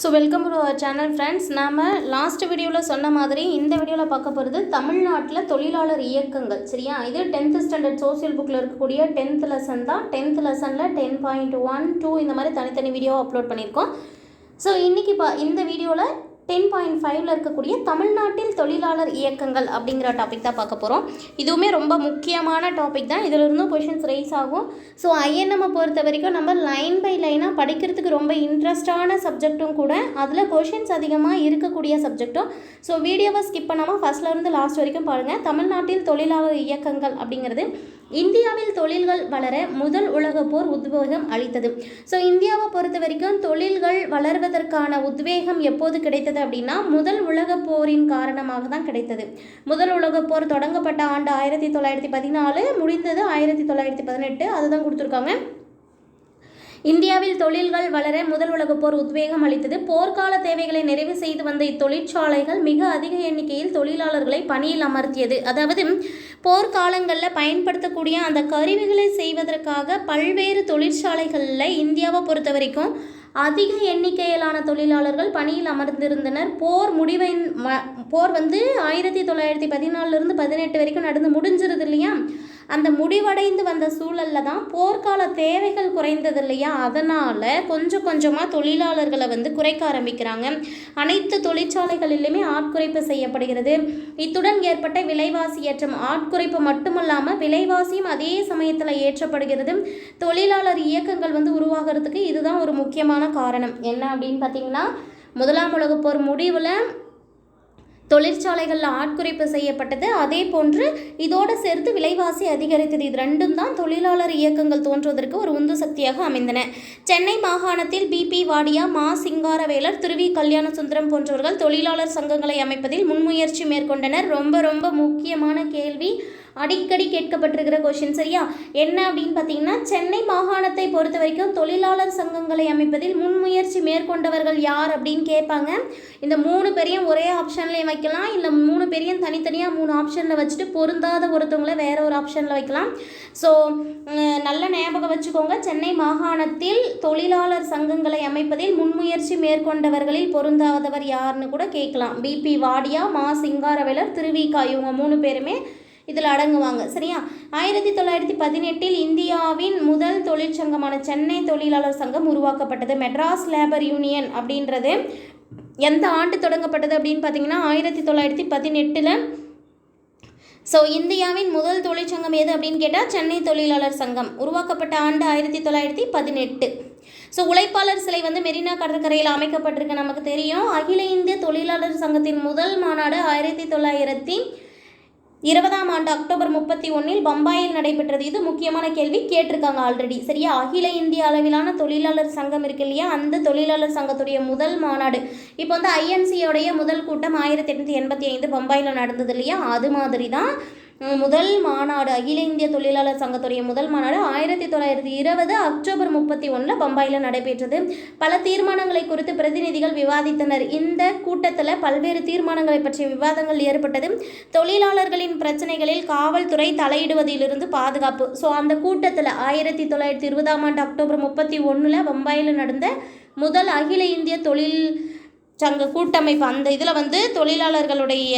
So welcome to our channel friends நாம் last வீடியோவில் சொன்ன மாதிரி இந்த வீடியோவில் பார்க்க போகிறது தமிழ்நாட்டில் தொழிலாளர் இயக்கங்கள் சரியா? இது டென்த்து ஸ்டாண்டர்ட் சோசியல் புக்கில் இருக்கக்கூடிய டென்த் லெசன் தான். டென்த் லெசனில் டென் பாயிண்ட் ஒன் டூ இந்த மாதிரி தனித்தனி வீடியோ அப்லோட் பண்ணியிருக்கோம். ஸோ இன்றைக்கி பா இந்த வீடியோவில் டென் பாயிண்ட் ஃபைவ்ல இருக்கக்கூடிய தமிழ்நாட்டில் தொழிலாளர் இயக்கங்கள் அப்படிங்கிற டாபிக் தான் பார்க்க போகிறோம் இதுவுமே ரொம்ப முக்கியமான டாபிக் தான். இதில் இருந்தும் கொஷின்ஸ் ரைஸ் ஆகும் ஸோ ஐஎன்எம்மை பொறுத்த வரைக்கும் நம்ம லைன் பை லைனாக படிக்கிறதுக்கு ரொம்ப இன்ட்ரெஸ்டான சப்ஜெக்ட்டும் கூட அதில் கொஷின்ஸ் அதிகமாக இருக்கக்கூடிய சப்ஜெக்ட்டும் ஸோ வீடியோவை ஸ்கிப் பண்ணாமல் ஃபஸ்ட்லேருந்து லாஸ்ட் வரைக்கும் பாருங்கள் தமிழ்நாட்டில் தொழிலாளர் இயக்கங்கள் அப்படிங்கிறது இந்தியாவில் தொழில்கள் வளர முதல் உலகப் போர் உத்வேகம் அளித்தது. ஸோ இந்தியாவை பொறுத்த வரைக்கும் தொழில்கள் வளர்வதற்கான உத்வேகம் எப்போது கிடைத்தது அப்படின்னா முதல் உலகப் போரின் காரணமாக தான் கிடைத்தது. முதல் உலகப் போர் தொடங்கப்பட்ட ஆண்டு ஆயிரத்தி தொள்ளாயிரத்தி பதினாலு முடிந்தது ஆயிரத்தி தொள்ளாயிரத்தி பதினெட்டு அதுதான் கொடுத்துருக்காங்க. இந்தியாவில் தொழில்கள் வளர முதல் உலகப் போர் உத்வேகம் அளித்தது. போர்க்கால தேவைகளை நிறைவு செய்து வந்த இத்தொழிற்சாலைகள் மிக அதிக எண்ணிக்கையில் தொழிலாளர்களை பணியில் அமர்த்தியது. அதாவது போர்க்காலங்களில் பயன்படுத்தக்கூடிய அந்த கருவிகளை செய்வதற்காக பல்வேறு தொழிற்சாலைகளில் இந்தியாவை பொறுத்த வரைக்கும் அதிக எண்ணிக்கையிலான தொழிலாளர்கள் பணியில் அமர்ந்திருந்தனர். போர் முடிவை ம- போர் வந்து ஆயிரத்தி தொள்ளாயிரத்தி பதினாலிருந்து பதினெட்டு வரைக்கும் நடந்து முடிஞ்சிருது இல்லையா? அந்த முடிவடைந்து வந்த சூழல்ல தான் போர்க்கால தேவைகள் குறைந்தது இல்லையா அதனால் கொஞ்சம் கொஞ்சமாக தொழிலாளர்களை வந்து குறைக்க ஆரம்பிக்கிறாங்க. அனைத்து தொழிற்சாலைகளிலுமே ஆட்குறைப்பு செய்யப்படுகிறது. இத்துடன் ஏற்பட்ட விலைவாசி ஏற்றம் ஆட்குறைப்பு மட்டுமல்லாமல் விலைவாசியும் அதே சமயத்தில் ஏற்றப்படுகிறது. தொழிலாளர் இயக்கங்கள் வந்து உருவாகிறதுக்கு இதுதான் ஒரு முக்கியமான காரணம். என்ன அப்படின்னு பார்த்தீங்கன்னா முதலாம் உலகப் போர் முடிவில் தொழிற்சாலைகளில் ஆட்குறைப்பு செய்யப்பட்டது. அதே போன்று இதோடு சேர்த்து விலைவாசி அதிகரித்தது. இது ரெண்டும் தான் தொழிலாளர் இயக்கங்கள் தோன்றுவதற்கு ஒரு உந்து சக்தியாக அமைந்தன. சென்னை மாகாணத்தில் பிபி வாடியா மா. சிங்காரவேலர் திருவி கல்யாண சுந்தரம் போன்றவர்கள் தொழிலாளர் சங்கங்களை அமைப்பதில் முன்முயற்சி மேற்கொண்டனர். ரொம்ப ரொம்ப முக்கியமான கேள்வி. அடிக்கடி கேட்கப்பட்டிருக்கிற கொஷின் சரியா? என்ன அப்படின்னு பார்த்தீங்கன்னா சென்னை மாகாணத்தை பொறுத்த வரைக்கும் தொழிலாளர் சங்கங்களை அமைப்பதில் முன்முயற்சி மேற்கொண்டவர்கள் யார் அப்படின்னு கேட்பாங்க. இந்த மூணு பேரையும் ஒரே ஆப்ஷன்லேயும் வைக்கலாம். இல்லை மூணு பேரையும் தனித்தனியாக மூணு ஆப்ஷனில் வச்சுட்டு பொருந்தாத ஒருத்தவங்கள வேற ஒரு ஆப்ஷனில் வைக்கலாம். ஸோ நல்ல ஞாபகம் வச்சுக்கோங்க. சென்னை மாகாணத்தில் தொழிலாளர் சங்கங்களை அமைப்பதில் முன்முயற்சி மேற்கொண்டவர்களில் பொருந்தாதவர் யாருன்னு கூட கேட்கலாம். பிபி வாடியா மா சிங்காரவேலர் திருவிகா இவங்க மூணு பேருமே இதில் அடங்குவாங்க. சரியா? ஆயிரத்தி தொள்ளாயிரத்தி பதினெட்டில் இந்தியாவின் முதல் தொழிற்சங்கமான சென்னை தொழிலாளர் சங்கம் உருவாக்கப்பட்டது. மெட்ராஸ் லேபர் யூனியன் அப்படின்றது எந்த ஆண்டு தொடங்கப்பட்டது அப்படின்னு பார்த்தீங்கன்னா ஆயிரத்தி தொள்ளாயிரத்தி பதினெட்டில். ஸோ இந்தியாவின் முதல் தொழிற்சங்கம் எது அப்படின்னு கேட்டால் சென்னை தொழிலாளர் சங்கம் உருவாக்கப்பட்ட ஆண்டு ஆயிரத்தி தொள்ளாயிரத்தி பதினெட்டு. ஸோ உழைப்பாளர் சிலை வந்து மெரினா கடற்கரையில் அமைக்கப்பட்டிருக்கு நமக்கு தெரியும். அகில இந்திய தொழிலாளர் சங்கத்தின் முதல் மாநாடு ஆயிரத்தி தொள்ளாயிரத்தி இருபதாம் ஆண்டு அக்டோபர் முப்பத்தி ஒன்றில் பம்பாயில் நடைபெற்றது. இது முக்கியமான கேள்வி. கேட்டிருக்காங்க ஆல்ரெடி சரியா? அகில இந்திய அளவிலான தொழிலாளர் சங்கம் இருக்கு இல்லையா? அந்த தொழிலாளர் சங்கத்துடைய முதல் மாநாடு. இப்போ வந்து ஐஎன்சியோடைய முதல் கூட்டம் ஆயிரத்தி எட்நூற்றி எண்பத்தி ஐந்து பம்பாயில் நடந்தது இல்லையா? அது மாதிரி தான் முதல் மாநாடு அகில இந்திய தொழிலாளர் சங்கத்துடைய முதல் மாநாடு ஆயிரத்தி தொள்ளாயிரத்தி இருபது அக்டோபர் முப்பத்தி ஒன்றில் பம்பாயில் நடைபெற்றது. பல தீர்மானங்களை குறித்து பிரதிநிதிகள் விவாதித்தனர். இந்த கூட்டத்தில் பல்வேறு தீர்மானங்களை பற்றிய விவாதங்கள் ஏற்பட்டது. தொழிலாளர்களின் பிரச்சனைகளில் காவல்துறை தலையிடுவதிலிருந்து பாதுகாப்பு. ஸோ அந்த கூட்டத்தில் ஆயிரத்தி தொள்ளாயிரத்தி இருபதாம் ஆண்டு அக்டோபர் முப்பத்தி ஒன்றில் பம்பாயில் நடந்த முதல் அகில இந்திய தொழில் சங்க கூட்டமைப்பு அந்த இதில் வந்து தொழிலாளர்களுடைய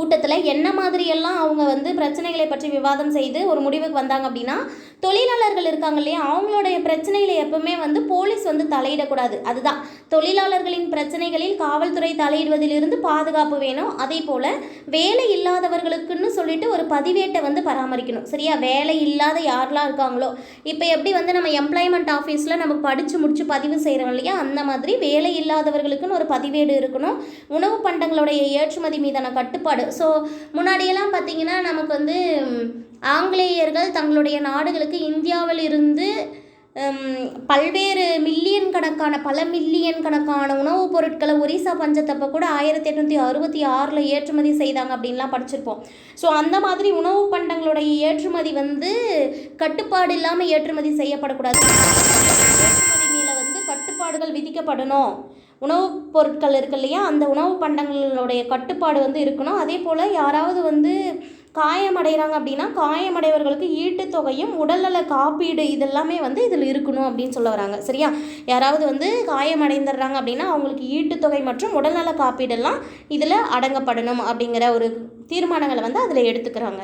கூட்டத்தில் என்ன மாதிரியெல்லாம் அவங்க வந்து பிரச்சனைகளை பற்றி விவாதம் செய்து ஒரு முடிவுக்கு வந்தாங்க அப்படின்னா தொழிலாளர்கள் இருக்காங்க இல்லையா? அவங்களுடைய பிரச்சனைகளை எப்பவுமே வந்து போலீஸ் வந்து தலையிடக்கூடாது. அதுதான். தொழிலாளர்களின் பிரச்சனைகளில் காவல்துறை தலையிடுவதிலிருந்து பாதுகாப்பு வேணும். அதே போல் வேலை இல்லாதவர்களுக்குன்னு சொல்லிட்டு ஒரு பதிவேட்டை வந்து பராமரிக்கணும். சரியா? வேலை இல்லாத யாரெல்லாம் இருக்காங்களோ? இப்போ எப்படி வந்து நம்ம எம்ப்ளாய்மெண்ட் ஆஃபீஸில் நம்ம படித்து முடிச்சு பதிவு செய்கிறோம் இல்லையா? அந்த மாதிரி வேலை இல்லாதவர்களுக்குன்னு ஒரு பதிவேடு இருக்கணும். உணவு பண்டங்களுடைய ஏற்றுமதி மீதான கட்டுப்பாடு ஸோ முன்னாடியெல்லாம் பார்த்தீங்கன்னா நமக்கு வந்து ஆங்கிலேயர்கள் தங்களுடைய நாடுகளுக்கு இந்தியாவில் இருந்து பல்வேறு மில்லியன் கணக்கான பல மில்லியன் கணக்கான உணவுப் பொருட்களை ஒரிசா பஞ்சத்தப்போ கூட ஆயிரத்தி எட்நூற்றி அறுபத்தி ஆறில் ஏற்றுமதி செய்தாங்க அப்படின்லாம் படிச்சிருப்போம். ஸோ அந்த மாதிரி உணவு பண்டங்களுடைய ஏற்றுமதி வந்து கட்டுப்பாடு இல்லாமல் ஏற்றுமதி செய்யப்படக்கூடாது. ஏற்றுமதி மேலே வந்து கட்டுப்பாடுகள் விதிக்கப்படணும். உணவுப் பொருட்கள் இருக்கு இல்லையா? அந்த உணவு பண்டங்களுடைய கட்டுப்பாடு வந்து இருக்கணும். அதே போல் யாராவது வந்து காயமடைகிறாங்க அப்படின்னா காயமடைவர்களுக்கு ஈட்டுத்தொகையும் உடல்நல காப்பீடு இதெல்லாமே வந்து இதில் இருக்கணும் அப்படின்னு சொல்ல வராங்க. சரியா? யாராவது வந்து காயமடைந்துடுறாங்க அப்படின்னா அவங்களுக்கு ஈட்டுத்தொகை மற்றும் உடல்நல காப்பீடெல்லாம் இதில் அடங்கப்படணும் அப்படிங்கிற ஒரு தீர்மானங்களை வந்து அதில் எடுத்துக்கிறாங்க.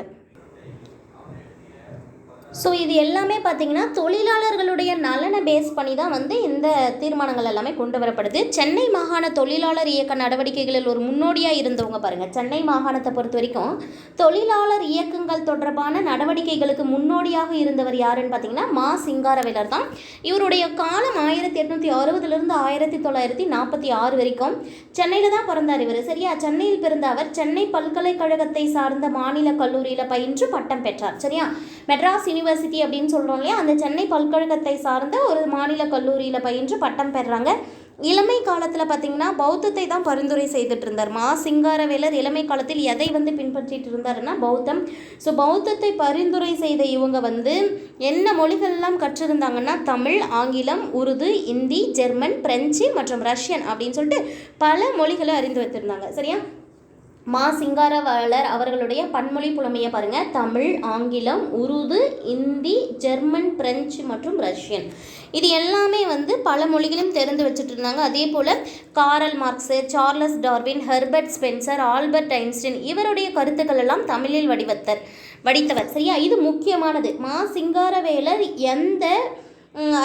ஸோ இது எல்லாமே பார்த்தீங்கன்னா தொழிலாளர்களுடைய நலனை பேஸ் பண்ணி தான் வந்து இந்த தீர்மானங்கள் எல்லாமே கொண்டு வரப்படுது. சென்னை மாகாண தொழிலாளர் இயக்க நடவடிக்கைகளில் ஒரு முன்னோடியாக இருந்தவங்க பாருங்கள் சென்னை மாகாணத்தை பொறுத்த வரைக்கும் தொழிலாளர் இயக்கங்கள் தொடர்பான நடவடிக்கைகளுக்கு முன்னோடியாக இருந்தவர் யாருன்னு பார்த்தீங்கன்னா மா சிங்காரவேலர் தான். இவருடைய காலம் ஆயிரத்தி எட்நூற்றி அறுபதுலேருந்து ஆயிரத்தி தொள்ளாயிரத்தி நாற்பத்தி ஆறு வரைக்கும் சென்னையில் தான் பிறந்தார் இவர். சரியா? சென்னையில் பிறந்த அவர் சென்னை பல்கலைக்கழகத்தை சார்ந்த மாநில கல்லூரியில் பயின்று பட்டம் பெற்றார். சரியா? மெட்ராஸ் யூனிவர்சிட்டி அப்படின்னு சொல்கிறோம் இல்லையா? அந்த சென்னை பல்கழகத்தை சார்ந்த ஒரு மாநில கல்லூரியில் பயின்று பட்டம் பெறுறாங்க இளமை காலத்தில் பார்த்தீங்கன்னா பௌத்தத்தை தான் பரிந்துரை செய்துட்டு இருந்தார். மா சிங்காரவேலர் இளமை காலத்தில் எதை வந்து பின்பற்றிட்டு இருந்தாருன்னா பௌத்தம். ஸோ பௌத்தத்தை பரிந்துரை செய்த இவங்க வந்து என்ன மொழிகள்லாம் கற்றிருந்தாங்கன்னா தமிழ் ஆங்கிலம் உருது இந்தி ஜெர்மன் பிரெஞ்சு மற்றும் ரஷ்யன் அப்படின்னு சொல்லிட்டு பல மொழிகளை அறிந்து வைத்திருந்தாங்க. சரியா? மா சிங்காரவாளர் அவர்களுடைய பன்மொழி புலமையை பாருங்கள் தமிழ் ஆங்கிலம் உருது இந்தி ஜெர்மன் பிரெஞ்சு மற்றும் ரஷ்யன். இது எல்லாமே வந்து பல மொழிகளும் தெரிந்து வச்சுட்டு இருந்தாங்க அதே போல் Karl Marx Charles Darwin Herbert Spencer Albert Einstein இவருடைய கருத்துக்கள் எல்லாம் தமிழில் வடிவத்தர் வடித்தவர். சரியா? இது முக்கியமானது. மா சிங்காரவேலர் எந்த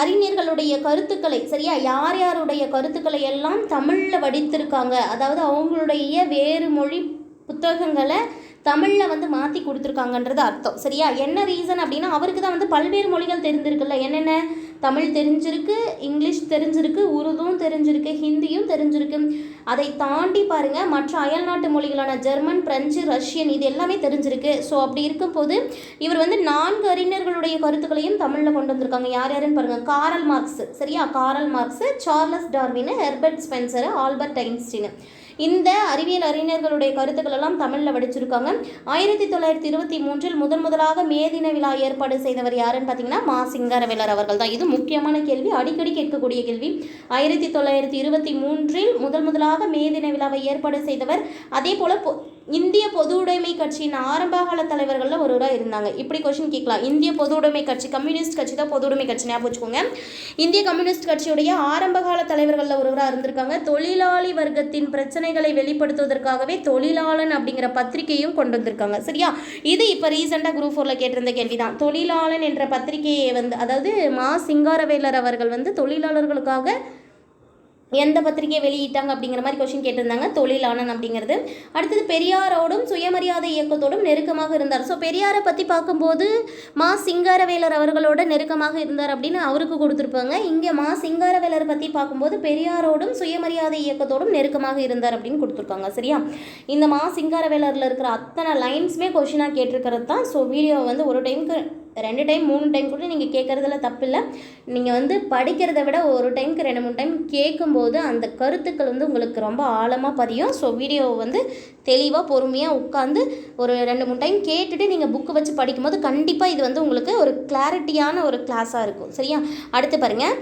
அறிஞர்களுடைய கருத்துக்களை சரியா? யார் யாருடைய கருத்துக்களை எல்லாம் தமிழில் வடித்திருக்காங்க? அதாவது அவங்களுடைய வேறு மொழி புத்தகங்களை தமிழில் வந்து மாற்றி கொடுத்துருக்காங்கன்றது அர்த்தம் சரியா? என்ன ரீசன் அப்படின்னா அவருக்கு தான் வந்து பல்வேறு மொழிகள் தெரிஞ்சிருக்குல்ல என்னென்ன? தமிழ் தெரிஞ்சிருக்கு இங்கிலீஷ் தெரிஞ்சிருக்கு உருதும் தெரிஞ்சிருக்கு ஹிந்தியும் தெரிஞ்சிருக்கு. அதை தாண்டி பாருங்கள் மற்ற அயல்நாட்டு மொழிகளான ஜெர்மன் பிரெஞ்சு ரஷ்யன் இது எல்லாமே தெரிஞ்சிருக்கு. ஸோ அப்படி இருக்கும்போது இவர் வந்து நான்கு அறிஞர்களுடைய கருத்துக்களையும் தமிழில் கொண்டு வந்திருக்காங்க. யார் யாருன்னு பாருங்கள் காரல் மார்க்ஸ் சரியா? Karl Marx Charles Darwin Herbert Spencer Albert Einstein. இந்த அறிவியல் அறிஞர்களுடைய கருத்துக்கள் எல்லாம் தமிழில் வடிச்சிருக்காங்க. ஆயிரத்தி தொள்ளாயிரத்தி இருபத்தி மூன்றில் முதன் முதலாக மே தின விழா ஏற்பாடு செய்தவர் யாருன்னு பார்த்தீங்கன்னா மா சிங்காரவேலர் அவர்கள் தான். இது முக்கியமான கேள்வி அடிக்கடி கேட்கக்கூடிய கேள்வி. ஆயிரத்தி தொள்ளாயிரத்தி இருபத்தி மூன்றில் முதல் முதலாக மே தின விழாவை ஏற்பாடு செய்தவர் அதே போல் இந்திய பொது உடைமை கட்சியின் ஆரம்பகால தலைவர்களில் ஒருவராக இருந்தாங்க. இப்படி கொஷின் கேட்கலாம். இந்திய பொது உடைமை கட்சி கம்யூனிஸ்ட் கட்சி தான் பொது உடைமை கட்சி ஞாபகம் வச்சுக்கோங்க. இந்திய கம்யூனிஸ்ட் கட்சியுடைய ஆரம்பகால தலைவர்களில் ஒருவராக இருந்திருக்காங்க. தொழிலாளி வர்க்கத்தின் பிரச்சனைகளை வெளிப்படுத்துவதற்காகவே தொழிலாளன் அப்படிங்கிற பத்திரிகையும் கொண்டு வந்திருக்காங்க. சரியா? இது இப்போ ரீசெண்டாக குரூப் ஃபோரில் கேட்டிருந்த கேள்வி தான் தொழிலாளன் என்ற பத்திரிகையை வந்து அதாவது மா சிங்காரவேலர் அவர்கள் வந்து தொழிலாளர்களுக்காக எந்த பத்திரிகையை வெளியிட்டாங்க அப்படிங்கிற மாதிரி கொஷின் கேட்டிருந்தாங்க. தொழிலானன் அப்படிங்கிறது. அடுத்தது பெரியாரோடும் சுயமரியாதை இயக்கத்தோடும் நெருக்கமாக இருந்தார். ஸோ பெரியாரை பற்றி பார்க்கும்போது மா சிங்காரவேலர் அவர்களோட நெருக்கமாக இருந்தார் அப்படின்னு அவருக்கு கொடுத்துருப்பாங்க. இங்கே மா சிங்காரவேலர் பற்றி பார்க்கும்போது பெரியாரோடும் சுயமரியாதை இயக்கத்தோடும் நெருக்கமாக இருந்தார் அப்படின்னு கொடுத்துருக்காங்க. சரியா? இந்த மா சிங்காரவேலரில் இருக்கிற அத்தனை லைன்ஸுமே கொஷினாக கேட்டிருக்கிறது தான் ஸோ வீடியோ வந்து ஒரு டைமுக்கு ரெண்டு டைம் மூணு டைம் கூட நீங்கள் கேட்குறதுல தப்பில்லை. நீங்கள் வந்து படிக்கிறத விட ஒரு டைமுக்கு ரெண்டு மூணு டைம் கேட்கும்போது அந்த கருத்துக்கள் வந்து உங்களுக்கு ரொம்ப ஆழமாக பதியும். ஸோ வீடியோவை வந்து தெளிவாக பொறுமையாக உட்காந்து ஒரு ரெண்டு மூணு டைம் கேட்டுட்டு நீங்கள் புக்கு வச்சு படிக்கும்போது கண்டிப்பாக இது வந்து உங்களுக்கு ஒரு கிளாரிட்டியான ஒரு கிளாஸாக இருக்கும். சரியா? அடுத்து பாருங்கள்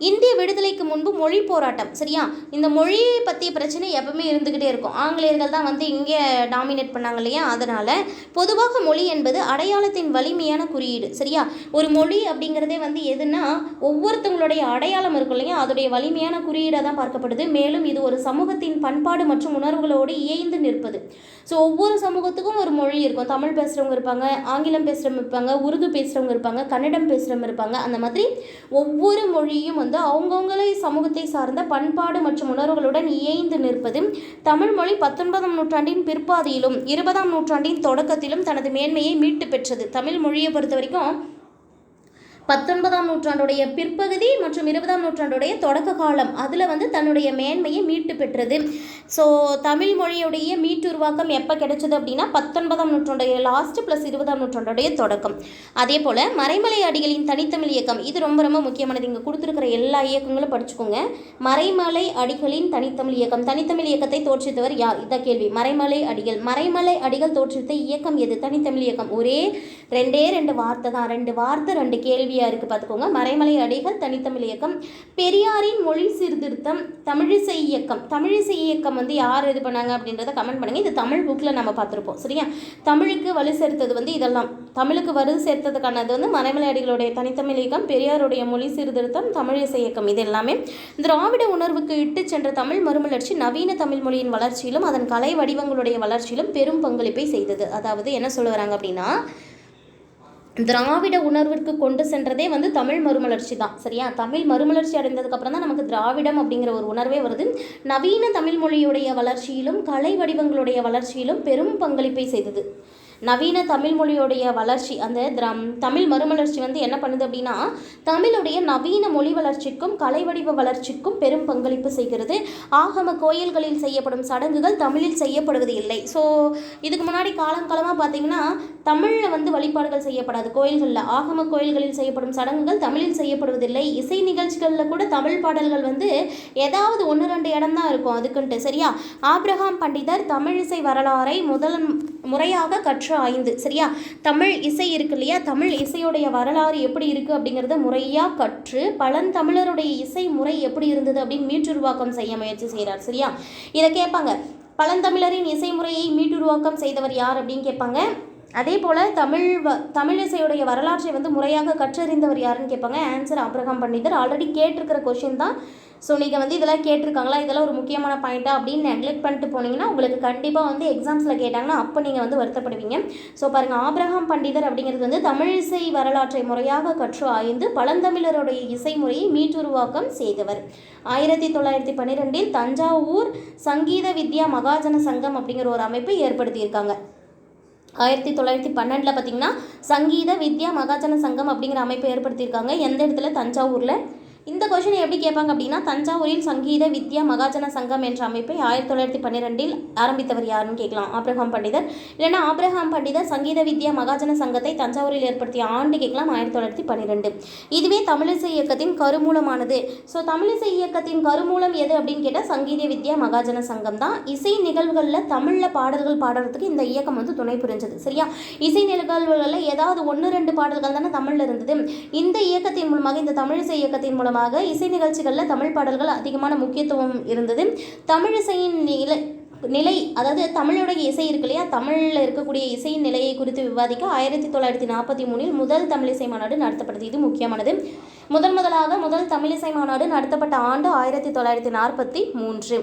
இந்திய விடுதலைக்கு முன்பு மொழி போராட்டம் சரியா? இந்த மொழியை பற்றிய பிரச்சனை எப்பவுமே இருந்துக்கிட்டே இருக்கும். ஆங்கிலேயர்கள் தான் வந்து இங்கே டாமினேட் பண்ணாங்க இல்லையா? அதனால் பொதுவாக மொழி என்பது அடையாளத்தின் வலிமையான குறியீடு சரியா? ஒரு மொழி அப்படிங்கிறதே வந்து எதுனா ஒவ்வொருத்தவங்களுடைய அடையாளம் இருக்கும் இல்லையா? அதோடைய வலிமையான குறியீடாக தான் பார்க்கப்படுது. மேலும் இது ஒரு சமூகத்தின் பண்பாடு மற்றும் உணர்வுகளோடு இயைந்து நிற்பது. ஸோ ஒவ்வொரு சமூகத்துக்கும் ஒரு மொழி இருக்கும். தமிழ் பேசுகிறவங்க இருப்பாங்க ஆங்கிலம் பேசுகிறவங்க இருப்பாங்க உருது பேசுகிறவங்க இருப்பாங்க கன்னடம் பேசுகிறவங்க இருப்பாங்க. அந்த மாதிரி ஒவ்வொரு மொழியும் வந்து அவங்கவுங்களை சமூகத்தை சார்ந்த பண்பாடு மற்றும் உணர்வுகளுடன் இயைந்து நிற்பது தமிழ் மொழி பத்தொன்பதாம் நூற்றாண்டின் பிற்பாதியிலும் இருபதாம் நூற்றாண்டின் தொடக்கத்திலும் தனது மேன்மையை மீட்டு பெற்றது. தமிழ் மொழியை பொறுத்த வரைக்கும் பத்தொன்பதாம் நூற்றாண்டுடைய பிற்பகுதி மற்றும் இருபதாம் நூற்றாண்டுடைய தொடக்க காலம். அதில் வந்து தன்னுடைய மேன்மையை மீட்டு பெற்றது. ஸோ தமிழ் மொழியுடைய மீட்டுருவாக்கம் எப்போ கிடைச்சது அப்படின்னா பத்தொன்பதாம் நூற்றாண்டுடைய லாஸ்ட் ப்ளஸ் இருபதாம் நூற்றாண்டுடைய தொடக்கம். அதே போல் மறைமலை அடிகளின் தனித்தமிழ் இயக்கம். இது ரொம்ப ரொம்ப முக்கியமானது. இங்கே கொடுத்துருக்கிற எல்லா இயக்கங்களும் படிச்சுக்கோங்க. மறைமலை அடிகளின் தனித்தமிழ் இயக்கம். தனித்தமிழ் இயக்கத்தை தோற்றுவித்தவர் யார்? இதான் கேள்வி. மறைமலை அடிகள். மறைமலை அடிகள் தோற்றுவித்த இயக்கம் எது? தனித்தமிழ் இயக்கம். ஒரே ரெண்டே ரெண்டு வார்த்தை தான். ரெண்டு வார்த்தை ரெண்டு கேள்வி கேள்வியாக இருக்குது பார்த்துக்கோங்க மறைமலை அடிகள் தனித்தமிழ் இயக்கம். பெரியாரின் மொழி சீர்திருத்தம் தமிழிசை இயக்கம். தமிழிசை இயக்கம் வந்து யார் இது பண்ணாங்க அப்படின்றத கமெண்ட் பண்ணுங்கள் இது தமிழ் புக்கில் நம்ம பார்த்துருப்போம். சரியா? தமிழுக்கு வலு சேர்த்தது வந்து இதெல்லாம். தமிழுக்கு வலு சேர்த்ததுக்கானது வந்து மறைமலை அடிகளுடைய தனித்தமிழ் இயக்கம் பெரியாருடைய மொழி சீர்திருத்தம் தமிழிசை இயக்கம். இது எல்லாமே திராவிட உணர்வுக்கு இட்டு சென்ற தமிழ் மறுமலர்ச்சி நவீன தமிழ் மொழியின் வளர்ச்சியிலும் அதன் கலை வடிவங்களுடைய வளர்ச்சியிலும் பெரும் பங்களிப்பை செய்தது. அதாவது என்ன சொல்ல வராங்க அப்படின்னா திராவிட உணர்விற்கு கொண்டு சென்றதே வந்து தமிழ் மறுமலர்ச்சி தான். சரியா? தமிழ் மறுமலர்ச்சி அடைந்ததுக்கப்புறம் தான் நமக்கு திராவிடம் அப்படிங்கிற ஒரு உணர்வே வருது. நவீன தமிழ் மொழியுடைய வளர்ச்சியிலும் கலை வடிவங்களுடைய வளர்ச்சியிலும் பெரும் பங்களிப்பை செய்தது. நவீன தமிழ் மொழியுடைய வளர்ச்சி அந்த திரம் தமிழ் மறுமலர்ச்சி வந்து என்ன பண்ணுது அப்படின்னா தமிழுடைய நவீன மொழி வளர்ச்சிக்கும் கலை வடிவ வளர்ச்சிக்கும் பெரும் பங்களிப்பு செய்கிறது. ஆகம கோயில்களில் செய்யப்படும் சடங்குகள் தமிழில் செய்யப்படுவது இல்லை. ஸோ இதுக்கு முன்னாடி காலங்காலமாக பார்த்தீங்கன்னா தமிழில் வந்து வழிபாடுகள் செய்யப்படாது. கோயில்களில் ஆகம கோயில்களில் செய்யப்படும் சடங்குகள் தமிழில் செய்யப்படுவதில்லை. இசை நிகழ்ச்சிகளில் கூட தமிழ் பாடல்கள் வந்து ஏதாவது ஒன்று ரெண்டு இடம் தான் இருக்கும். அதுக்குன்ட்டு சரியா? ஆப்ரஹாம் பண்டிதர் தமிழ் இசை வரலாறை முதல் முறையாக கற்று ஆய்ந்து சரியா? தமிழ் இசை இருக்கு இல்லையா? தமிழ் இசையுடைய வரலாறு எப்படி இருக்குது அப்படிங்கிறத முறையாக கற்று பழந்தமிழருடைய இசை முறை எப்படி இருந்தது அப்படின்னு மீட்டுருவாக்கம் செய்ய முயற்சி செய்கிறார் சரியா? இதை கேட்பாங்க. பழந்தமிழரின் இசை முறையை மீட்டுருவாக்கம் செய்தவர் யார் அப்படின்னு கேட்பாங்க. அதே போல் தமிழ் வ தமிழிசையுடைய வரலாற்றை வந்து முறையாக கற்றறிந்தவர் யாருன்னு கேட்பாங்க. Answer Abraham Pandithar. ஆல்ரெடி கேட்டிருக்கிற கொஷின் தான். ஸோ நீங்கள் வந்து இதெல்லாம் கேட்டிருக்காங்களா? இதெல்லாம் ஒரு முக்கியமான பாயிண்ட்டா அப்படின்னு நெக்லெக்ட் பண்ணிட்டு போனீங்கன்னா உங்களுக்கு கண்டிப்பாக வந்து எக்ஸாம்ஸில் கேட்டாங்கன்னா அப்போ நீங்கள் வந்து வருத்தப்படுவீங்க. ஸோ பாருங்கள் ஆப்ரஹாம் பண்டிதர் அப்படிங்கிறது வந்து தமிழிசை வரலாற்றை முறையாக கற்று ஆய்ந்து பழந்தமிழருடைய இசை முறையை மீட்டுருவாக்கம் செய்தவர். ஆயிரத்தி தொள்ளாயிரத்தி பன்னிரெண்டில் தஞ்சாவூர் சங்கீத வித்யா மகாஜன சங்கம் அப்படிங்கிற ஒரு அமைப்பை ஏற்படுத்தியிருக்காங்க. ஆயிரத்தி தொள்ளாயிரத்தி பன்னெண்டில் பார்த்தீங்கன்னா சங்கீத வித்யா மகாஜன சங்கம் அப்படிங்கிற அமைப்பை ஏற்படுத்தியிருக்காங்க. எந்த இடத்துல? தஞ்சாவூரில். இந்த கொஷினை எப்படி கேட்பாங்க அப்படின்னா தஞ்சாவூரில் சங்கீத வித்யா மகாஜன சங்கம் என்ற அமைப்பை ஆயிரத்தி தொள்ளாயிரத்தி பன்னிரெண்டில் ஆரம்பித்தவர் யாருன்னு கேட்கலாம். ஆப்ரஹாம் பண்டிதர். இல்லைன்னா ஆப்ரஹாம் பண்டிதர் சங்கீத வித்யா மகாஜன சங்கத்தை தஞ்சாவூரில் ஏற்படுத்திய ஆண்டு கேட்கலாம் ஆயிரத்தி தொள்ளாயிரத்தி பன்னிரெண்டு. இதுவே தமிழிசை இயக்கத்தின் கருமூலமானது. ஸோ தமிழிசை இயக்கத்தின் கருமூலம் எது அப்படின்னு கேட்டால் சங்கீத வித்யா மகாஜன சங்கம் தான். இசை நிகழ்வுகளில் தமிழில் பாடல்கள் பாடுறதுக்கு இந்த இயக்கம் வந்து துணை புரிஞ்சது. சரியா? இசை நிகழ்வுகளில் ஏதாவது ஒன்று ரெண்டு பாடல்கள் தானே தமிழில் இருந்தது. இந்த இயக்கத்தின் மூலமாக இந்த தமிழிசை இயக்கத்தின் மூலமாக இசை நிகழ்ச்சிகளில் தமிழ் பாடல்கள் அதிகமான முக்கியத்துவம் இருந்தது. தமிழ் இசையின் நிலை நிலை அதாவது தமிழுடைய இசை இருக்கு இல்லையா? தமிழில் இருக்கக்கூடிய இசையின் நிலையை குறித்து விவாதிக்க ஆயிரத்தி தொள்ளாயிரத்தி நாற்பத்தி மூணில் முதல் தமிழிசை மாநாடு நடத்தப்பட்டது. இது முக்கியமானது. முதன் முதலாக முதல் தமிழிசை மாநாடு நடத்தப்பட்ட ஆண்டு ஆயிரத்தி தொள்ளாயிரத்தி நாற்பத்தி மூன்று.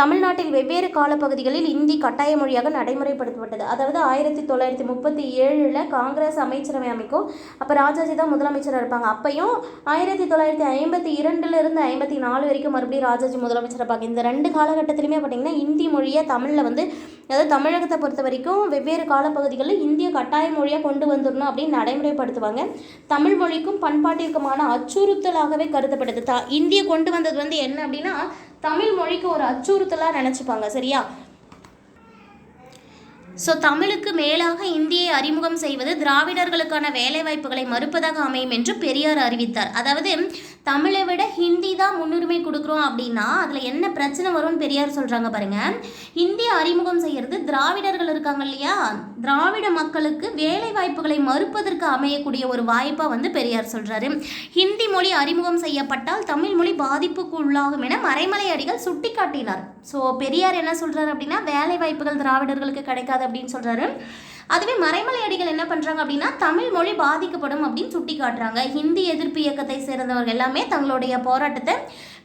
தமிழ்நாட்டில் வெவ்வேறு காலப்பகுதிகளில் இந்தி கட்டாய மொழியாக நடைமுறைப்படுத்தப்பட்டது. அதாவது ஆயிரத்தி தொள்ளாயிரத்தி முப்பத்தி ஏழில் காங்கிரஸ் அமைச்சரவை அமைக்கும். அப்போ ராஜாஜி தான் முதலமைச்சராக இருப்பாங்க. அப்பையும் ஆயிரத்தி தொள்ளாயிரத்தி ஐம்பத்தி இரண்டுலேருந்து ஐம்பத்தி நாலு வரைக்கும் மறுபடியும் ராஜாஜி முதலமைச்சராக இருப்பாங்க. இந்த ரெண்டு காலகட்டத்திலுமே பார்த்தீங்கன்னா இந்தி மொழியை தமிழில் வந்து அதாவது தமிழகத்தை பொறுத்த வரைக்கும் வெவ்வேறு காலப்பகுதிகளில் இந்திய கட்டாய மொழியாக கொண்டு வந்துடணும் அப்படின்னு நடைமுறைப்படுத்துவாங்க. தமிழ் மொழிக்கும் பண்பாட்டிற்குமான அச்சுறுத்தலாகவே கருதப்படுது. த இந்திய கொண்டு வந்தது வந்து என்ன அப்படின்னா தமிழ் மொழிக்கு ஒரு அச்சுறுத்தலாக நினச்சிப்பாங்க சரியா? ஸோ தமிழுக்கு மேலாக இந்தியை அறிமுகம் செய்வது திராவிடர்களுக்கான வேலைவாய்ப்புகளை மறுப்பதாக அமையும் என்று பெரியார் அறிவித்தார். அதாவது தமிழை விட ஹிந்தி தான் முன்னுரிமை கொடுக்குறோம் அப்படின்னா அதில் என்ன பிரச்சனை வரும்னு பெரியார் சொல்கிறாங்க பாருங்கள் ஹிந்தி அறிமுகம் செய்கிறது திராவிடர்கள் இருக்காங்க இல்லையா? திராவிட மக்களுக்கு வேலை வாய்ப்புகளை மறுப்பதற்கு அமையக்கூடிய ஒரு வாய்ப்பாக வந்து பெரியார் சொல்கிறாரு ஹிந்தி மொழி அறிமுகம் செய்யப்பட்டால் தமிழ் மொழி பாதிப்புக்கு உள்ளாகும் என மறைமலை அடிகள் சுட்டிக்காட்டினார். ஸோ பெரியார் என்ன சொல்கிறார் அப்படின்னா வேலை வாய்ப்புகள் திராவிடர்களுக்கு கிடைக்காது அப்படின்னு சொல்கிறாரு அதுவே மறைமலை அடிகள் என்ன பண்ணுறாங்க அப்படின்னா தமிழ் மொழி பாதிக்கப்படும் அப்படின்னு சுட்டி காட்டுறாங்க ஹிந்தி எதிர்ப்பு இயக்கத்தை சேர்ந்தவர்கள் எல்லாமே தங்களுடைய போராட்டத்தை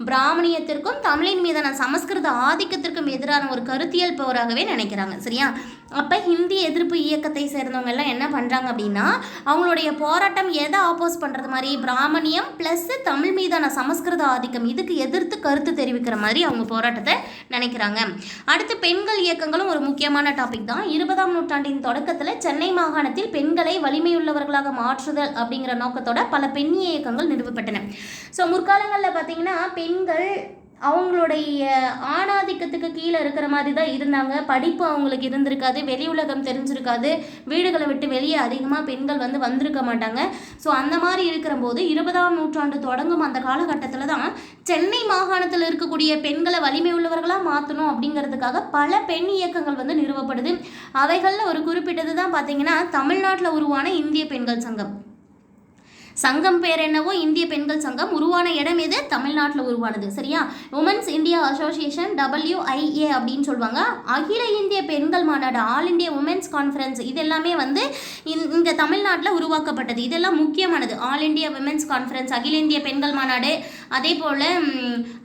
பிராமணியத்திற்கும் தமிழின் மீதான சமஸ்கிருத ஆதிக்கத்திற்கும் எதிரான ஒரு கருத்தியல் போராகவே நினைக்கிறாங்க. சரியா? அப்போ ஹிந்தி எதிர்ப்பு இயக்கத்தை சேர்ந்தவங்க எல்லாம் என்ன பண்ணுறாங்க அப்படின்னா அவங்களுடைய போராட்டம் எதை ஆப்போஸ் பண்ணுறது மாதிரி? பிராமணியம் ப்ளஸ் தமிழ் மீதான சமஸ்கிருத ஆதிக்கம். இதுக்கு எதிர்த்து கருத்து தெரிவிக்கிற மாதிரி அவங்க போராட்டத்தை நினைக்கிறாங்க. அடுத்து பெண்கள் இயக்கங்களும் ஒரு முக்கியமான டாபிக் தான். இருபதாம் நூற்றாண்டின் தொடக்க தமிழகத்தில் சென்னை மாகாணத்தில் பெண்களை வலிமையுள்ளவர்களாக மாற்றுதல் அப்படிங்கிற நோக்கத்தோட பல பெண் இயக்கங்கள் நிறுவப்பட்டன. ஸோ முற்காலங்களில் பார்த்தீங்கன்னா பெண்கள் அவங்களுடைய ஆணாதிக்கத்துக்கு கீழே இருக்கிற மாதிரி தான் இருந்தாங்க. படிப்பு அவங்களுக்கு இருந்திருக்காது. வெளி உலகம் தெரிஞ்சிருக்காது. வீடுகளை விட்டு வெளியே அதிகமாக பெண்கள் வந்து வந்திருக்க மாட்டாங்க. ஸோ அந்த மாதிரி இருக்கிற போது இருபதாம் நூற்றாண்டு தொடங்கும் அந்த காலகட்டத்தில் தான் சென்னை மாகாணத்தில் இருக்கக்கூடிய பெண்களை வலிமை உள்ளவர்களாக மாற்றணும் அப்படிங்கிறதுக்காக பல பெண் இயக்கங்கள் வந்து நிறுவப்படுது. அவைகளில் ஒரு குறிப்பிட்டது தான் பார்த்தீங்கன்னா தமிழ்நாட்டில் உருவான இந்திய பெண்கள் சங்கம். சங்கம் பேர் என்னவோ? இந்திய பெண்கள் சங்கம். உருவான இடம் எது? தமிழ்நாட்டில் உருவானது. சரியா? உமன்ஸ் இந்தியா அசோசியேஷன் டபிள்யூஐஏ அப்படின்னு சொல்லுவாங்க. அகில இந்திய பெண்கள் மாநாடு ஆல் இந்தியா உமன்ஸ் கான்ஃபரன்ஸ் இது எல்லாமே வந்து இந்- தமிழ்நாட்டில் உருவாக்கப்பட்டது. இதெல்லாம் முக்கியமானது. ஆல் இந்தியா உமன்ஸ் கான்ஃபரன்ஸ் அகில இந்திய பெண்கள் மாநாடு அதே போல்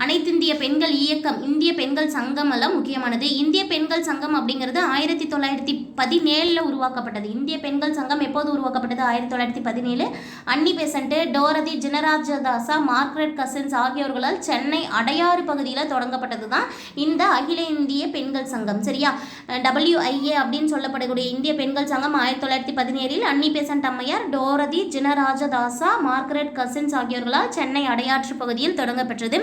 அனைத்திந்திய பெண்கள் இயக்கம் இந்திய பெண்கள் சங்கம் எல்லாம் முக்கியமானது. இந்திய பெண்கள் சங்கம் அப்படிங்கிறது ஆயிரத்தி தொள்ளாயிரத்தி பதினேழில் உருவாக்கப்பட்டது. இந்திய பெண்கள் சங்கம் எப்போது உருவாக்கப்பட்டது? ஆயிரத்தி தொள்ளாயிரத்தி பதினேழு. Annie Besant Dorothy Jinarajadasa Margaret Cousins ஆகியோர்களால் Chennai Adyar பகுதியில் தொடங்கப்பட்டது தான் இந்த அகில இந்திய பெண்கள் சங்கம். சரியா? டபிள்யூஐஏ அப்படின்னு சொல்லப்படக்கூடிய இந்திய பெண்கள் சங்கம் ஆயிரத்தி தொள்ளாயிரத்தி பதினேழில் அன்னி பெசன்ட் அம்மையார் டோரதி ஜினராஜதாசா மார்க்ரெட் கசின்ஸ் ஆகியோர்களால் சென்னை அடையாற்று பகுதி தேதியில் தொடங்கப்பெற்றது.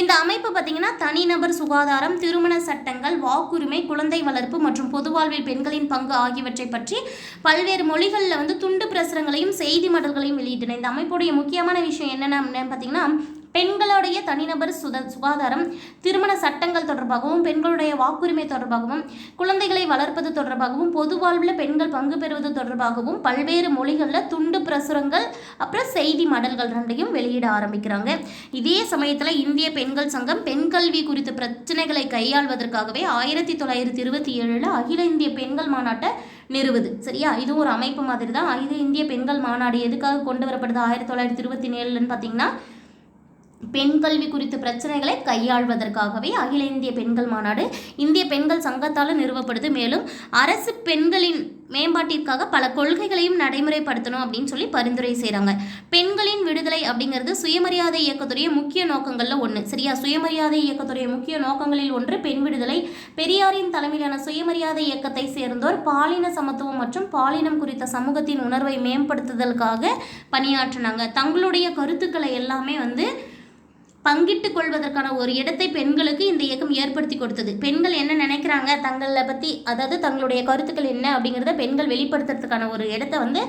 இந்த அமைப்பு பார்த்தீங்கன்னா தனிநபர் சுகாதாரம் திருமண சட்டங்கள் வாக்குரிமை குழந்தை வளர்ப்பு மற்றும் பொது வாழ்வில் பெண்களின் பங்கு ஆகியவற்றை பற்றி பல்வேறு மொழிகளில் வந்து துண்டு பிரசுரங்களையும் செய்தி மடல்களையும் வெளியிட்டன. இந்த அமைப்புடைய முக்கியமான விஷயம் என்னென்ன பார்த்தீங்கன்னா பெண்களுடைய தனிநபர் சுத சுகாதாரம் திருமண சட்டங்கள் தொடர்பாகவும் பெண்களுடைய வாக்குரிமை தொடர்பாகவும் குழந்தைகளை வளர்ப்பது தொடர்பாகவும் பொது வாழ்வில் பெண்கள் பங்கு பெறுவது தொடர்பாகவும் பல்வேறு மொழிகளில் துண்டு பிரசுரங்கள் அப்புறம் செய்தி மடல்கள் ரெண்டையும் வெளியிட ஆரம்பிக்கிறாங்க. இதே சமயத்தில் இந்திய பெண்கள் சங்கம் பெண் கல்வி குறித்த பிரச்சனைகளை கையாள்வதற்காகவே ஆயிரத்தி தொள்ளாயிரத்தி இருபத்தி ஏழில் அகில இந்திய பெண்கள் மாநாட்டை நிறுவுது. சரியா? இது ஒரு அமைப்பு மாதிரி தான் இது இந்திய பெண்கள் மாநாடு எதுக்காக கொண்டு வரப்படுது? ஆயிரத்தி தொள்ளாயிரத்தி இருபத்தி ஏழுலன்னு பார்த்தீங்கன்னா பெண் கல்வி குறித்த பிரச்சனைகளை கையாள்வதற்காகவே அகில இந்திய பெண்கள் மாநாடு இந்திய பெண்கள் சங்கத்தால் நிறுவப்படுது. மேலும் அரசு பெண்களின் மேம்பாட்டிற்காக பல கொள்கைகளையும் நடைமுறைப்படுத்தணும் அப்படின்னு சொல்லி பரிந்துரை செய்கிறாங்க பெண்களின் விடுதலை அப்படிங்கிறது சுயமரியாதை இயக்கத்துடைய முக்கிய நோக்கங்களில் ஒன்று சரியா? சுயமரியாதை இயக்கத்துடைய முக்கிய நோக்கங்களில் ஒன்று பெண் விடுதலை. பெரியாரின் தலைமையிலான சுயமரியாதை இயக்கத்தை சேர்ந்தோர் பாலின சமத்துவம் மற்றும் பாலினம் குறித்த சமூகத்தின் உணர்வை மேம்படுத்துதலுக்காக பணியாற்றினாங்க. தங்களுடைய கருத்துக்களை எல்லாமே வந்து பங்கிட்டுக் கொள்வதற்கான ஒரு இடத்தை பெண்களுக்கு இந்த இயக்கம் ஏற்படுத்தி கொடுத்தது. பெண்கள் என்ன நினைக்கிறாங்க? தங்களை பற்றி அதாவது தங்களுடைய கருத்துக்கள் என்ன அப்படிங்கிறத பெண்கள் வெளிப்படுத்துறதுக்கான ஒரு இடத்த வந்து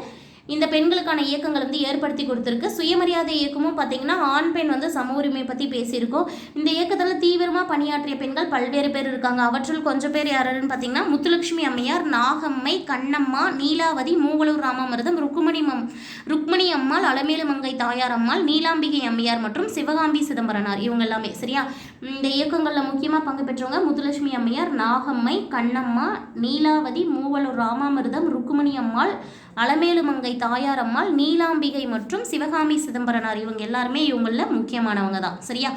இந்த பெண்களுக்கான இயக்கங்கள் வந்து ஏற்படுத்தி கொடுத்துருக்கு. சுயமரியாதை இயக்கமும் பார்த்தீங்கன்னா ஆண் பெண் வந்து சம உரிமை பற்றி பேசியிருக்கோம். இந்த இயக்கத்தில் தீவிரமாக பணியாற்றிய பெண்கள் பல்வேறு பேர் இருக்காங்க. அவற்றுள் கொஞ்சம் பேர் யாருன்னு பார்த்தீங்கன்னா முத்துலட்சுமி அம்மையார் நாகம்மை கண்ணம்மா நீலாவதி மூவலூர் ராமாமிரதம் ருக்குமணி மம் ருக்மணி அம்மாள் அலமேலு மங்கை தாயார் அம்மாள் நீலாம்பிகை அம்மையார் மற்றும் சிவகாம்பி சிதம்பரனார். இவங்க எல்லாமே சரியா? இந்த இயக்கங்களில் முக்கியமாக பங்கு பெற்றவங்க முத்துலட்சுமி அம்மையார் நாகம்மை கண்ணம்மா நீலாவதி மூவலூர் ராமாமிரதம் ருக்குமணி அம்மாள் அலமேலுமங்கை தாயார் அம்மாள் நீலாம்பிகை மற்றும் சிவகாமி சிதம்பரனார். இவங்க எல்லாருமே இவங்களில் முக்கியமானவங்க தான். சரியா?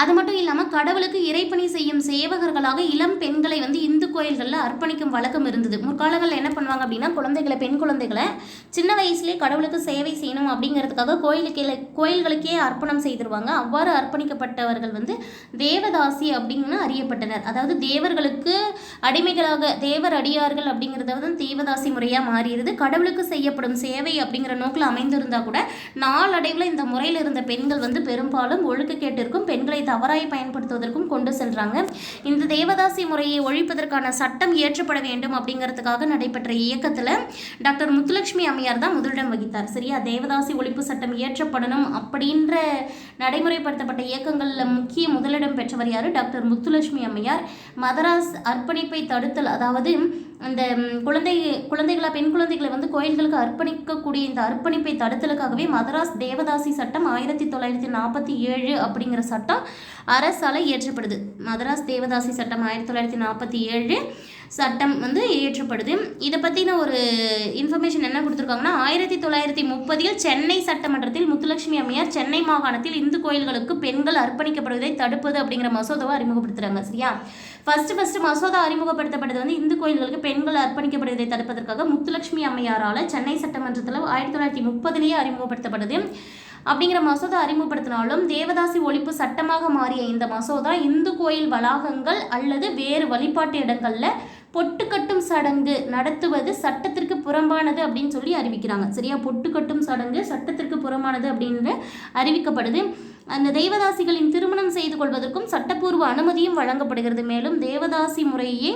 அது மட்டும் இல்லாமல் கடவுளுக்கு இறைப்பணி செய்யும் சேவகர்களாக இளம் பெண்களை வந்து இந்து கோயில்களில் அர்ப்பணிக்கும் வழக்கம் இருந்தது. முற்காலங்களில் என்ன பண்ணுவாங்க அப்படின்னா குழந்தைகளை பெண் குழந்தைகளை சின்ன வயசுலேயே கடவுளுக்கு சேவை செய்யணும் அப்படிங்கிறதுக்காக கோயிலுக்கே கோயில்களுக்கே அர்ப்பணம் செய்திருவாங்க. அவ்வாறு அர்ப்பணிக்கப்பட்டவர்கள் வந்து தேவதாசி அப்படின்னு அறியப்பட்டனர். அதாவது தேவர்களுக்கு அடிமைகளாக தேவர் அடியார்கள் அப்படிங்கிறத வந்து தேவதாசி முறையாக மாறிடுது. கடவுளுக்கு செய்யப்படும் சேவை அப்படிங்கிற நோக்கில் அமைந்திருந்தா கூட நாளடைவில் இந்த முறையில் இருந்த பெண்கள் வந்து பெரும்பாலும் ஒழுக்கக்கேட்டிற்கும் பெண்களை தவறாய் பயன்படுத்துவதற்கும் கொண்டு செல்றாங்க. இந்த தேவதாசி முறையை ஒழிப்பதற்கான சட்டம் இயற்றப்பட வேண்டும் அப்படிங்கிறதுக்காக நடைபெற்ற இயக்கத்தில் டாக்டர் முத்துலட்சுமி அம்மையார் தான் முதலிடம் வகித்தார். சரியா? தேவதாசி ஒழிப்பு சட்டம் இயற்றப்படணும் அப்படின்ற நடைமுறைப்படுத்தப்பட்ட இயக்கங்களில் முக்கிய முதலிடம் பெற்றவர் யார்? டாக்டர் முத்துலட்சுமி அம்மையார். மதராஸ் அர்ப்பணிப்பை தடுத்தல் அதாவது அந்த குழந்தை குழந்தைகளாக பெண் குழந்தைகளை வந்து கோயில்களுக்கு அர்ப்பணிக்கக்கூடிய இந்த அர்ப்பணிப்பை தடுத்தலுக்காகவே மதராஸ் தேவதாசி சட்டம் ஆயிரத்தி தொள்ளாயிரத்தி நாற்பத்தி ஏழு அப்படிங்கிற சட்டம் அரசால் இயற்றப்படுது. மதராஸ் தேவதாசி சட்டம் ஆயிரத்தி தொள்ளாயிரத்தி நாற்பத்தி ஏழு சட்டம் வந்து இயற்றப்படுது. இதை பற்றின ஒரு இன்ஃபர்மேஷன் என்ன கொடுத்துருக்காங்கன்னா ஆயிரத்தி தொள்ளாயிரத்தி முப்பதில் சென்னை சட்டமன்றத்தில் முத்துலட்சுமி அம்மையார் சென்னை மாகாணத்தில் இந்து கோயில்களுக்கு பெண்கள் அர்ப்பணிக்கப்படுவதை தடுப்பது அப்படிங்கிற மசோதாவை அறிமுகப்படுத்துகிறாங்க சரியா? ஃபஸ்ட்டு ஃபஸ்ட்டு மசோதா அறிமுகப்படுத்தப்பட்டது வந்து இந்து கோயில்களுக்கு பெண்கள் அர்ப்பணிக்கப்படுவதை தடுப்பதற்காக முத்துலட்சுமி அம்மையாரால் சென்னை சட்டமன்றத்தில் ஆயிரத்தி தொள்ளாயிரத்தி முப்பதுலேயே அறிமுகப்படுத்தப்படுது அப்படிங்கிற மசோதா அறிமுகப்படுத்தினாலும் தேவதாசி ஒழிப்பு சட்டமாக மாறிய இந்த மசோதா இந்து கோயில் வளாகங்கள் அல்லது வேறு வழிபாட்டு இடங்களில் பொட்டு கட்டும் சடங்கு நடத்துவது சட்டத்திற்கு புறம்பானது அப்படின்னு சொல்லி அறிவிக்கிறாங்க. சரியா? பொட்டு கட்டும் சடங்கு சட்டத்திற்கு புறம்பானது அப்படின்னு அறிவிக்கப்படுது. அந்த தேவதாசிகளின் திருமணம் செய்து கொள்வதற்கும் சட்டப்பூர்வ அனுமதியும் வழங்கப்படுகிறது. மேலும் தேவதாசி முறையே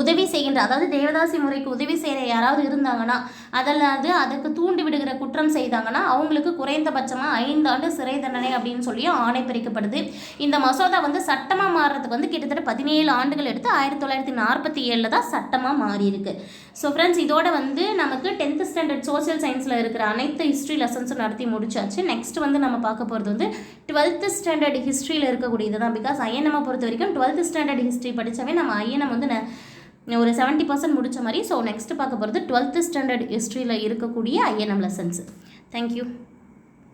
உதவி செய்கின்ற அதாவது தேவதாசி முறைக்கு உதவி செய்கிற யாராவது இருந்தாங்கன்னா அதல்லாது அதுக்கு தூண்டி விடுகிற குற்றம் செய்தாங்கன்னா அவங்களுக்கு குறைந்தபட்சமாக ஐந்து ஆண்டு சிறை தண்டனை அப்படின்னு சொல்லி ஆணை பிரிக்கப்படுது. இந்த மசோதா வந்து சட்டமாக மாறுறதுக்கு வந்து கிட்டத்தட்ட பதினேழு ஆண்டுகள் எடுத்து ஆயிரத்தி தொள்ளாயிரத்தி நாற்பத்தி ஏழில் தான் சட்டமாக மாறியிருக்கு. ஸோ ஃப்ரெண்ட்ஸ் இதோட வந்து நமக்கு டென்த் ஸ்டாண்டர்ட் சோசியல் சயின்ஸில் இருக்கிற அனைத்து ஹிஸ்ட்ரி லெசன்ஸும் நடத்தி முடிச்சாச்சு. நெக்ஸ்ட் வந்து நம்ம பார்க்க போகிறது வந்து டுவெல்த் ஸ்டாண்டர்ட் ஹிஸ்ட்ரியில் இருக்கக்கூடியது தான் பிகாஸ் ஐஎன்எம்மை பொறுத்த வரைக்கும் டுவெல்த் ஸ்டாண்டர்ட் ஹிஸ்ட்ரி படித்தாவே நம்ம ஐஎன்எம் வந்து ந- ஒரு செவன்ட்டி பர்சன்ட் முடிச்ச மாதிரி ஸோ நெக்ஸ்ட் பார்க்க போகிறது டுவெல்த்து ஸ்டாண்டர்ட் ஹிஸ்ட்ரியில் இருக்கக்கூடிய ஐஎன்எம் லெசன்ஸு தேங்க்யூ